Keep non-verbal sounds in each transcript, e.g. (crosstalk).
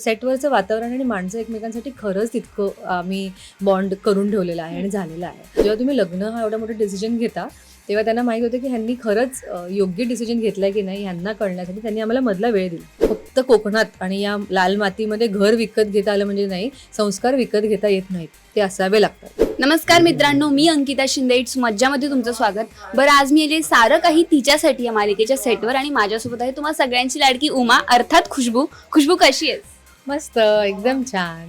सेटवरचं वातावरण आणि माणसं एकमेकांसाठी खरंच तितकं आम्ही बॉन्ड करून ठेवलेलं आहे आणि झालेलं आहे. जेव्हा तुम्ही लग्न हा एवढा मोठा डिसिजन घेता तेव्हा त्यांना माहीत होतं की ह्यांनी खरंच योग्य डिसिजन घेतलाय की नाही ह्यांना कळण्यासाठी त्यांनी आम्हाला मधला वेळ दिला. फक्त कोकणात आणि या लाल मातीमध्ये घर विकत घेता आलं म्हणजे नाही संस्कार विकत घेता येत नाहीत. ते असावे लागतात. नमस्कार मित्रांनो मी अंकिता शिंदे. इट्स मज्जामध्ये तुमचं स्वागत. बरं आज मी आले सारं काही तिच्यासाठी या मालिकेच्या सेटवर आणि माझ्यासोबत आहे तुम्हा सगळ्यांची लाडकी उमा अर्थात खुशबू. खुशबू कशी आहेस? मस्त एकदम छान.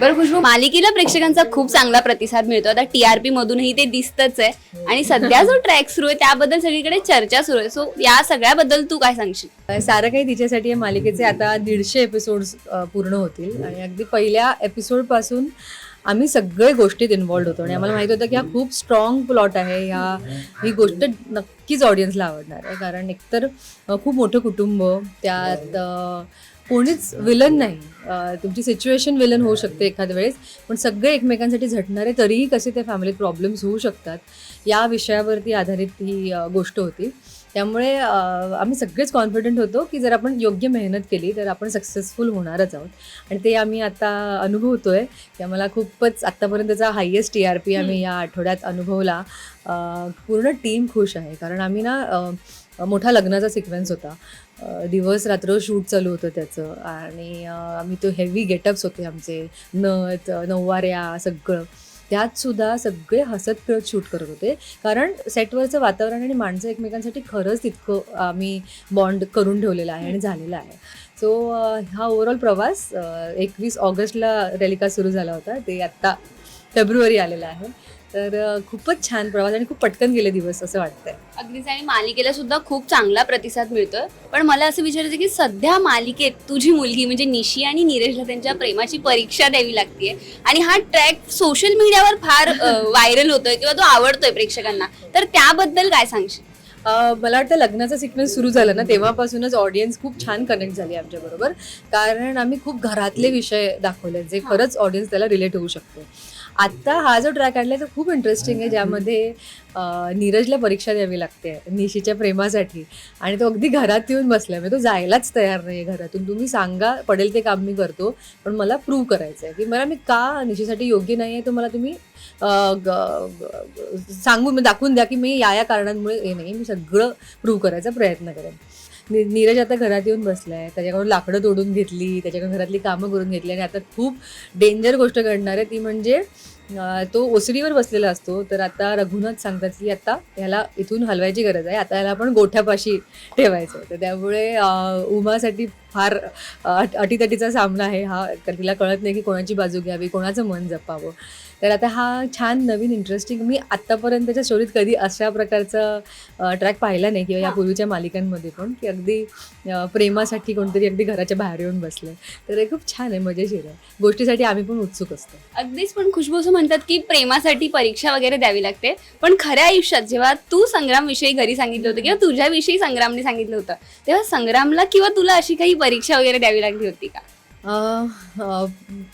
बरं खुशबू मालिकेला प्रेक्षकांचा खूप चांगला प्रतिसाद मिळतो. आता टीआरपी मधूनही ते दिसतच आहे. आणि सध्या जो ट्रॅक सुरू आहे त्याबद्दल सगळीकडे चर्चा सुरू आहे. सो या सगळ्याबद्दल तू काय सांगशील? सारं काही तिच्यासाठी या मालिकेचे आता दीडशे एपिसोड्स पूर्ण होतील. आणि अगदी पहिल्या एपिसोडपासून आम्ही सगळे गोष्टीत इन्वॉल्ड होतो. आणि आम्हाला माहीत होतं की हा खूप स्ट्रॉंग प्लॉट आहे. ह्या ही गोष्ट नक्कीच ऑडियन्सला आवडणार आहे. कारण एकतर खूप मोठं कुटुंब त्यात कोणीच विलन नाही. तुमची सिच्युएशन विलन होऊ शकते एखाद्या वेळेस पण सगळे एकमेकांसाठी झटणारे तरीही कसे त्या फॅमिलीत प्रॉब्लेम्स होऊ शकतात या विषयावरती आधारित ही गोष्ट होती. त्यामुळे आम्ही सगळेच कॉन्फिडंट होतो की जर आपण योग्य मेहनत केली तर आपण सक्सेसफुल होणारच आहोत. आणि ते आम्ही आता अनुभवतोय. की आम्हाला खूपच आत्तापर्यंतचा हायेस्ट टी आर पी आम्ही या आठवड्यात अनुभवला. पूर्ण टीम खुश आहे. कारण आम्ही ना मोठा लग्नाचा सिक्वेन्स होता. दिवस रात्र शूट चालू होतं त्याचं. आणि आम्ही तो हेवी गेटअप्स होते आमचे. नथ नऊवाऱ्या सगळं. त्यात सुद्धा सगळे हसत खेळत शूट करत होते. कारण सेटवरचं वातावरण आणि माणसं एकमेकांसाठी खरंच तितकं आम्ही बॉन्ड करून ठेवलेलं आहे आणि झालेलं आहे. सो हा ओव्हरऑल प्रवास एकवीस ऑगस्टला रेलिका सुरू झाला होता. ते आत्ता फेब्रुवारी आलेला आहे. तर खूपच छान प्रवास आणि खूप पटकन गेले दिवस असं वाटतंय. अगदीच आणि मालिकेला सुद्धा खूप चांगला प्रतिसाद मिळतोय. पण मला असं विचारायचं की सध्या मालिकेत तुझी मुलगी म्हणजे निशी आणि नीरजला त्यांच्या प्रेमाची परीक्षा द्यावी लागते आणि हा ट्रॅक सोशल मीडियावर फार (laughs) व्हायरल होतोय किंवा तो आवडतोय प्रेक्षकांना. तर त्याबद्दल काय सांगशील? मला वाटतं लग्नाचा सिक्वेन्स सुरू झाला ना तेव्हापासूनच ऑडियन्स खूप छान कनेक्ट झाली आमच्याबरोबर. कारण आम्ही खूप घरातले विषय दाखवले जे खरंच ऑडियन्स त्याला रिलेट होऊ शकतो. आत्ता हा जो ट्रॅक आणला तो खूप इंटरेस्टिंग आहे ज्यामध्ये नीरजला परीक्षा द्यावी लागते निशीच्या प्रेमासाठी. आणि तो अगदी घरात येऊन बसला म्हणजे तो जायलाच तयार नाही आहे घरातून. तुम्ही सांगा पडेल ते काम मी करतो पण मला प्रूव्ह करायचं आहे की मला मी का निशीसाठी योग्य नाही आहे तो मला तुम्ही सांगून दाखवून द्या की मी या या कारणांमुळे हे नाही मी सगळं प्रूव्ह करायचा प्रयत्न करेन. नि नीरज आता घरात येऊन बसलाय. त्याच्याकडून लाकडं तोडून घेतली त्याच्याकडून घरातली कामं करून घेतली आणि आता खूप डेंजर गोष्ट घडणार आहे. ती म्हणजे तो ओसरीवर बसलेला असतो. तर आता रघुनाथ सांगतात की आता ह्याला इथून हलवायची गरज आहे. आता ह्याला आपण गोठ्यापाशी ठेवायचं तर त्यामुळे उमासाठी फार अटीतटीचा सामना आहे हा. तर तिला कळत नाही की कोणाची बाजू घ्यावी कोणाचं मन जपावं. तर आता हा छान नवीन इंटरेस्टिंग मी आत्तापर्यंतच्या स्टोरीत कधी अशा प्रकारचा ट्रॅक पाहिला नाही किंवा या हा. पूर्वीच्या मालिकांमध्ये पण की अगदी प्रेमासाठी कोणतरी अगदी घराच्या बाहेर येऊन बसलं. तर हे खूप छान आहे मजेशीर आहे. गोष्टीसाठी आम्ही पण उत्सुक असतो. अगदीच पण खुशबू असं म्हणतात की प्रेमासाठी परीक्षा वगैरे द्यावी लागते. पण खऱ्या आयुष्यात जेव्हा तू संग्रामविषयी घरी सांगितलं होतं किंवा तुझ्याविषयी संग्रामने सांगितलं होतं तेव्हा संग्रामला किंवा तुला अशी काही परीक्षा वगैरे द्यावी लागली होती का?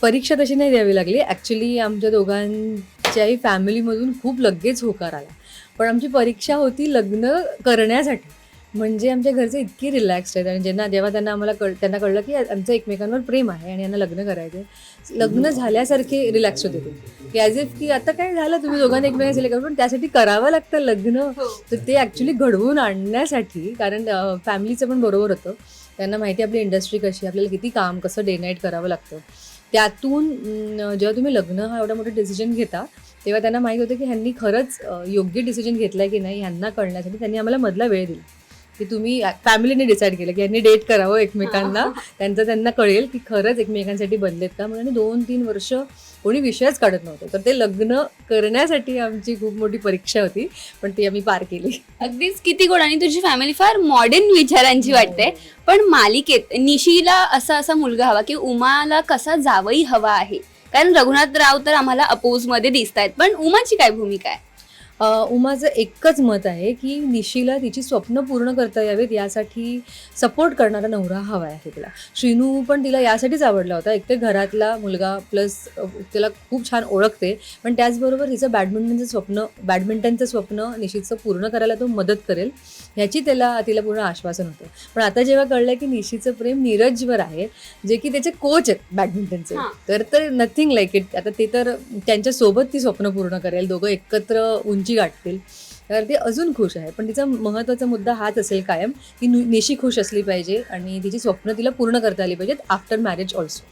परीक्षा तशी नाही द्यावी लागली. ॲक्च्युली आमच्या दोघांच्याही फॅमिलीमधून खूप लगेच होकार आला. पण आमची परीक्षा होती लग्न करण्यासाठी. म्हणजे आमच्या घरचे इतके रिलॅक्स्ड आहेत आणि ज्यांना जेव्हा त्यांना आम्हाला कळ त्यांना कळलं की आमचं एकमेकांवर प्रेम आहे आणि यांना लग्न करायचं आहे लग्न झाल्यासारखे रिलॅक्स होते ते. की ॲज इफ की आता काय झालं? तुम्ही दोघांना एकमेकांना सिलेक्ट पण त्यासाठी करावं लागतं लग्न. तर ते ॲक्च्युली घडवून आणण्यासाठी कारण फॅमिलीचं पण बरोबर होतं. त्यांना माहिती आहे आपली इंडस्ट्री कशी आपल्याला किती काम कसं डे नाईट करावं लागतं. त्यातून जेव्हा तुम्ही लग्न हा एवढा मोठा डिसिजन घेता तेव्हा त्यांना माहीत होतं की ह्यांनी खरंच योग्य डिसिजन घेतलाय की नाही ह्यांना कळण्यासाठी त्यांनी आम्हाला मधला वेळ दिला. की तुम्ही फॅमिलीने डिसाईड केलं की यांनी डेट करावं एकमेकांना. त्यांचं त्यांना कळेल की खरंच एकमेकांसाठी बनलेत का. म्हणून दोन तीन वर्ष कोणी विषयच काढत नव्हतं. तर ते लग्न करण्यासाठी आमची खूप मोठी परीक्षा होती पण ती आम्ही पार केली. अगदीच किती गोड. आणि तुझी फॅमिली फार मॉडर्न विचारांची वाटते. पण मालिकेत निशीला असा असा मुलगा हवा की उमाला कसा जावई हवा आहे. कारण रघुनाथ राव तर आम्हाला अपोजमध्ये दिसत आहेत पण उमाची काय भूमिका आहे? उमाचं एकच मत आहे की निशीला तिची स्वप्न पूर्ण करता यावीत यासाठी सपोर्ट करणारा नवरा हवा आहे तिला. श्रीनू पण तिला यासाठीच आवडला होता. एक तर घरातला मुलगा प्लस तिला खूप छान ओळखते. पण त्याचबरोबर तिचं बॅडमिंटनचं स्वप्न बॅडमिंटनचं स्वप्न निशीचं पूर्ण करायला तो मदत करेल ह्याची त्याला तिला पूर्ण आश्वासन होतं. पण आता जेव्हा कळलं की निशीचं प्रेम नीरजवर आहे जे की त्याचे कोच आहेत बॅडमिंटनचे. तर तर नथिंग लाईक इट आता ते तर त्यांच्यासोबत ती स्वप्न पूर्ण करेल. दोघं एकत्र उंची गाठतील. तर ते अजून खुश आहे. पण तिचा महत्त्वाचा मुद्दा हाच असेल कायम की निशी खुश असली पाहिजे आणि तिची स्वप्न तिला पूर्ण करता आली पाहिजेत आफ्टर मॅरेज ऑल्सो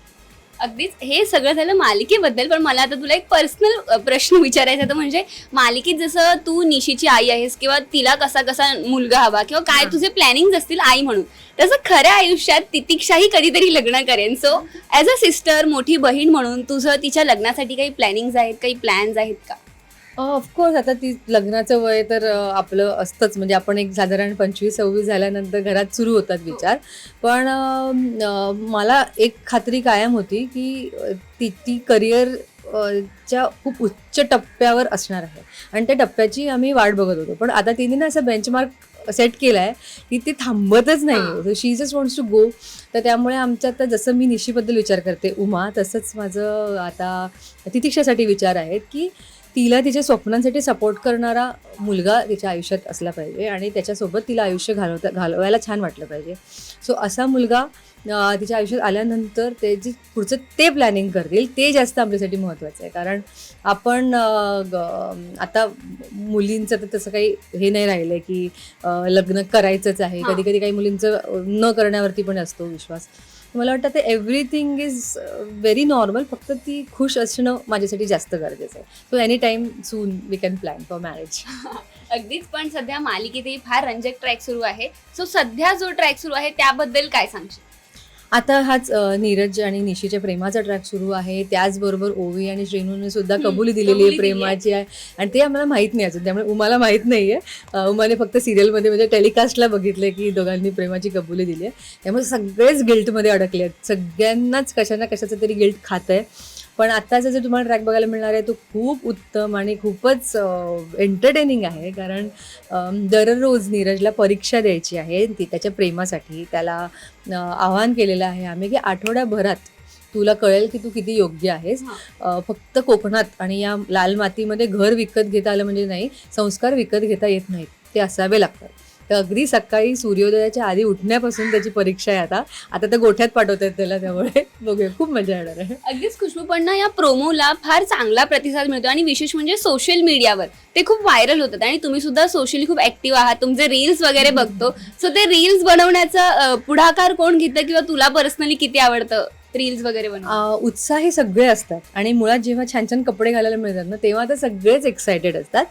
अगदीच हे सगळं झालं मालिकेबद्दल पण मला आता तुला एक पर्सनल प्रश्न विचारायचा होता. म्हणजे मालिकेत जसं तू निशीची आई आहेस किंवा तिला कसा कसा मुलगा हवा किंवा काय. तुझे प्लॅनिंग असतील आई म्हणून तसं खऱ्या आयुष्यात तितिक्षाही कधीतरी लग्न करेन. सो ॲज अ सिस्टर मोठी बहीण म्हणून तुझं तिच्या लग्नासाठी काही प्लॅनिंग आहेत काही प्लॅन्स आहेत का? ऑफकोर्स आता ती लग्नाचं वय तर अ, आपलं असतंच. म्हणजे आपण एक साधारण पंचवीस सव्वीस झाल्यानंतर घरात सुरू होतात विचार. पण अ, मला एक खात्री कायम होती की अ, ती ती करिअर च्या खूप उच्च टप्प्यावर असणार आहे. आणि त्या टप्प्याची आम्ही वाट बघत होतो. पण आता तिने ना असं बेंचमार्क सेट केला आहे की ती थांबतच नाही she just wants to go तर त्यामुळे आमच्या आता जसं मी निशीबद्दल विचार करते उमा तसंच माझं आता तितिक्षासाठी विचार आहेत की तिला तिच्या स्वप्नांसाठी सपोर्ट करणारा मुलगा तिच्या आयुष्यात असला पाहिजे आणि त्याच्यासोबत तिला आयुष्य घालवता घालवायला छान वाटलं पाहिजे. सो असा मुलगा तिच्या आयुष्यात आल्यानंतर ते जे पुढचं ते प्लॅनिंग करतील ते जास्त आपल्यासाठी महत्त्वाचं आहे. कारण आपण आता मुलींचं तर तसं काही हे नाही राहिलं आहे की लग्न करायचंच आहे. कधी कधी काही मुलींचं न करण्यावरती पण असतो विश्वास. मला वाटतं ते एव्हरीथिंग इज व्हेरी नॉर्मल फक्त ती खुश असणं माझ्यासाठी जास्त गरजेचं आहे. So any time soon we can plan for marriage अगदीच पण सध्या मालिकेतही फार रंजक ट्रॅक सुरू आहे. सो सध्या जो ट्रॅक सुरू आहे त्याबद्दल काय सांगशील? आता हाच नीरज आणि निशीच्या प्रेमाचा ट्रॅक सुरू आहे. त्याचबरोबर ओवी आणि श्रेणूने सुद्धा कबुली दिलेली आहे प्रेमाची आहे. आणि ते आम्हाला माहीत नाही अजून. त्यामुळे उमाला माहीत नाही आहे उमाने फक्त सिरियलमध्ये म्हणजे टेलिकास्टला बघितलं की दोघांनी प्रेमाची कबुली दिली आहे. त्यामुळे सगळेच गिल्टमध्ये अडकले आहेत. सगळ्यांनाच कशा ना कशाचं तरी गिल्ट खात आहे पण आत्ताचा जो तुम्हाला ट्रॅक बघायला मिळणार आहे तो खूप उत्तम आणि खूपच एंटरटेनिंग आहे. कारण दररोज नीरजला परीक्षा द्यायची आहे ती त्याच्या प्रेमासाठी. त्याला आवाहन केलेलं आहे आम्ही की आठवड्याभरात तुला कळेल की तू किती योग्य आहेस. फक्त कोकणात आणि या लाल मातीमध्ये घर विकत घेता आलं म्हणजे नाही संस्कार विकत घेता येत नाहीत. ते असावे लागतात. तर अगदी सकाळी सूर्योदयाच्या आधी उठण्यापासून त्याची परीक्षा आहे आता. आता तर गोठ्यात पाठवतात त्याला त्यामुळे. बघूया खूप मजा येणार आहे. अगदीच खुशबूपण या प्रोमोला फार चांगला प्रतिसाद मिळतो आणि विशेष म्हणजे सोशल मीडियावर ते खूप व्हायरल होतात आणि तुम्ही सुद्धा सोशली खूप ऍक्टिव्ह आहात. तुमचे रील्स वगैरे बघतो. सो ते रील्स बनवण्याचा पुढाकार कोण घेतं किंवा तुला पर्सनली किती आवडतं? रील्स वगैरे उत्साही सगळे असतात. आणि मुळात जेव्हा छान छान कपडे घालायला मिळतात ना तेव्हा तर सगळेच एक्सायटेड असतात.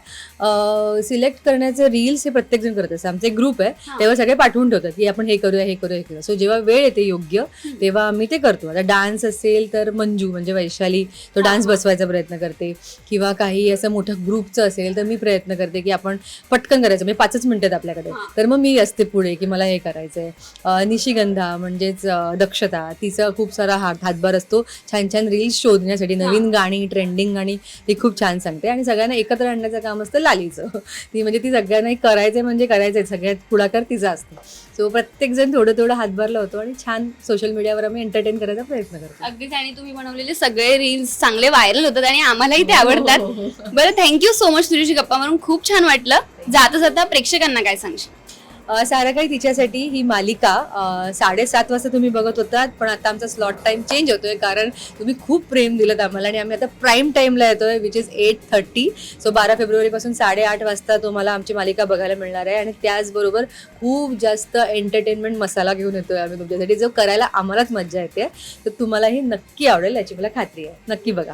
सिलेक्ट करण्याचे रील्स हे प्रत्येकजण करत असतात. आमचे ग्रुप आहे. हा. तेव्हा सगळे पाठवून ठेवतात की आपण हे करूया हे करूया हे करूया. सो जेव्हा वेळ येते योग्य तेव्हा आम्ही ते करतो. आता डान्स असेल तर मंजू म्हणजे वैशाली तो हा, डान्स हा. बसवायचा प्रयत्न करते. किंवा काही असं मोठं ग्रुपचं असेल तर मी प्रयत्न करते की आपण पटकन करायचं. म्हणजे पाचच मिनिटात आपल्याकडे. हा. तर मग मी असते पुढे की मला हे करायचंय. निशिगंधा म्हणजेच दक्षता तिचा खूप सारा हात हातभार असतो. छान छान रील्स शोधण्यासाठी नवीन गाणी ट्रेंडिंग गाणी ती खूप छान सांगते. आणि सगळ्यांना एकत्र आणण्याचं काम असतं लालीचं. ती म्हणजे ती सगळ्यांना करायचंय म्हणजे करायचंय. सगळ्यात पुढाकार तिचा असतो. सो प्रत्येकजण थोडं थोडं हातभार लावतो आणि छान सोशल मीडियावर आम्ही एंटरटेन करायचा प्रयत्न करतो. अगदीच. आणि तुम्ही बनवलेले सगळे रील्स चांगले व्हायरल होतात आणि आम्हालाही ते आवडतात. बरं थँक्यू सो मच तुझ्याशी गप्पा मारून. खूप छान वाटलं. जाता जाता प्रेक्षकांना काय सांगशील? सारं काही तिच्यासाठी ही मालिका साडेसात वाजता तुम्ही बघत होतात पण आता आमचा स्लॉट टाईम चेंज होतोय कारण तुम्ही खूप प्रेम दिलं आम्हाला आणि आम्ही आता प्राईम टाईमला येतोय which is eight thirty so बारा फेब्रुवारीपासून साडेआठ वाजता तुम्हाला आमची मालिका बघायला मिळणार आहे आणि त्याचबरोबर खूप जास्त एंटरटेनमेंट मसाला घेऊन येतोय आम्ही तुमच्यासाठी जो करायला आम्हालाच मज्जा येते. तर तुम्हालाही नक्की आवडेल याची मला खात्री आहे. नक्की बघा.